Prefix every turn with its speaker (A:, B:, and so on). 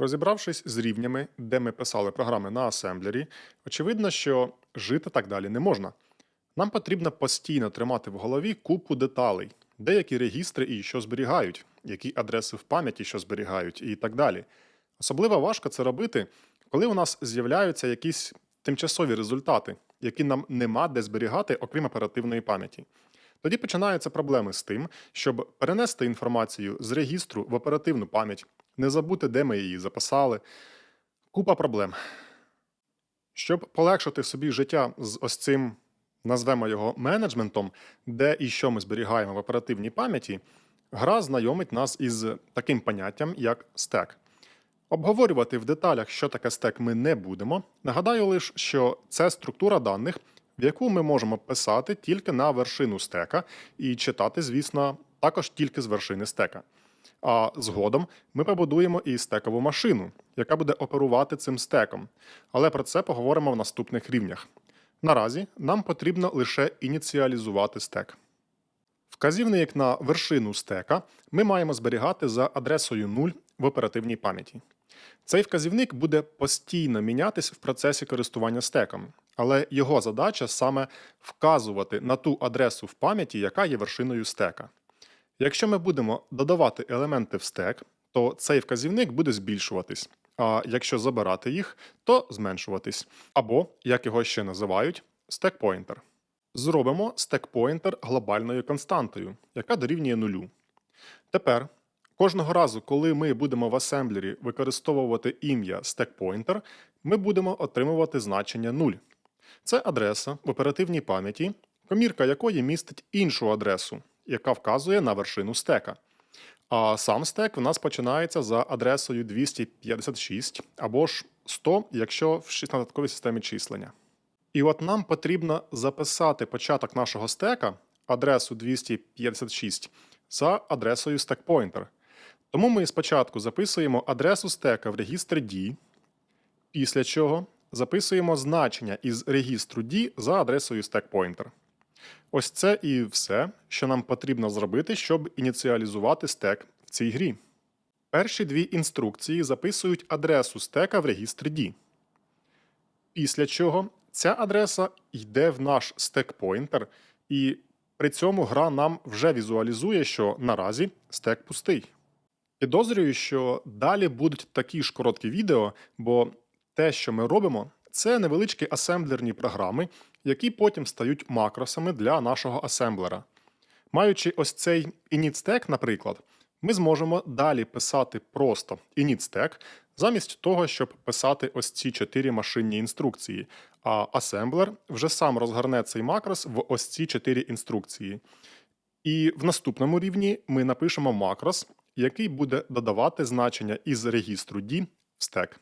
A: Розібравшись з рівнями, де ми писали програми на асемблері, очевидно, що жити так далі не можна. Нам потрібно постійно тримати в голові купу деталей, деякі регістри і що зберігають, які адреси в пам'яті, що зберігають, і так далі. Особливо важко це робити, коли у нас з'являються якісь тимчасові результати, які нам нема де зберігати, окрім оперативної пам'яті. Тоді починаються проблеми з тим, щоб перенести інформацію з регістру в оперативну пам'ять, не забути, де ми її записали. Купа проблем. Щоб полегшити собі життя з ось цим, назвемо його менеджментом, де і що ми зберігаємо в оперативній пам'яті, гра знайомить нас із таким поняттям, як стек. Обговорювати в деталях, що таке стек, ми не будемо. Нагадаю лише, що це структура даних, в яку ми можемо писати тільки на вершину стека і читати, звісно, також тільки з вершини стека. А згодом ми побудуємо і стекову машину, яка буде оперувати цим стеком. Але про це поговоримо в наступних рівнях. Наразі нам потрібно лише ініціалізувати стек. Вказівник на вершину стека ми маємо зберігати за адресою 0 в оперативній пам'яті. Цей вказівник буде постійно мінятись в процесі користування стеком, але його задача саме вказувати на ту адресу в пам'яті, яка є вершиною стека. Якщо ми будемо додавати елементи в стек, то цей вказівник буде збільшуватись, а якщо забирати їх, то зменшуватись. Або, як його ще називають, стек-поінтер. Зробимо стек-поінтер глобальною константою, яка дорівнює нулю. Тепер, кожного разу, коли ми будемо в асемблері використовувати ім'я стек-поінтер, ми будемо отримувати значення 0. Це адреса в оперативній пам'яті, комірка якої містить іншу адресу, яка вказує на вершину стека. А сам стек в нас починається за адресою 256 або ж 100, якщо в 16-ковій системі числення. І от нам потрібно записати початок нашого стека, адресу 256, за адресою StackPointer. Тому ми спочатку записуємо адресу стека в регістр D, після чого записуємо значення із регістру D за адресою StackPointer. Ось це і все, що нам потрібно зробити, щоб ініціалізувати стек в цій грі. Перші дві інструкції записують адресу стека в регістрі D. Після чого ця адреса йде в наш стек-поінтер, і при цьому гра нам вже візуалізує, що наразі стек пустий. Підозрюю, що далі будуть такі ж короткі відео, бо те, що ми робимо, це невеличкі асемблерні програми, які потім стають макросами для нашого асемблера. Маючи ось цей init-stack, наприклад, ми зможемо далі писати просто init-stack, замість того, щоб писати ось ці чотири машинні інструкції. А асемблер вже сам розгорне цей макрос в ось ці чотири інструкції. І в наступному рівні ми напишемо макрос, який буде додавати значення із регістру D в стек.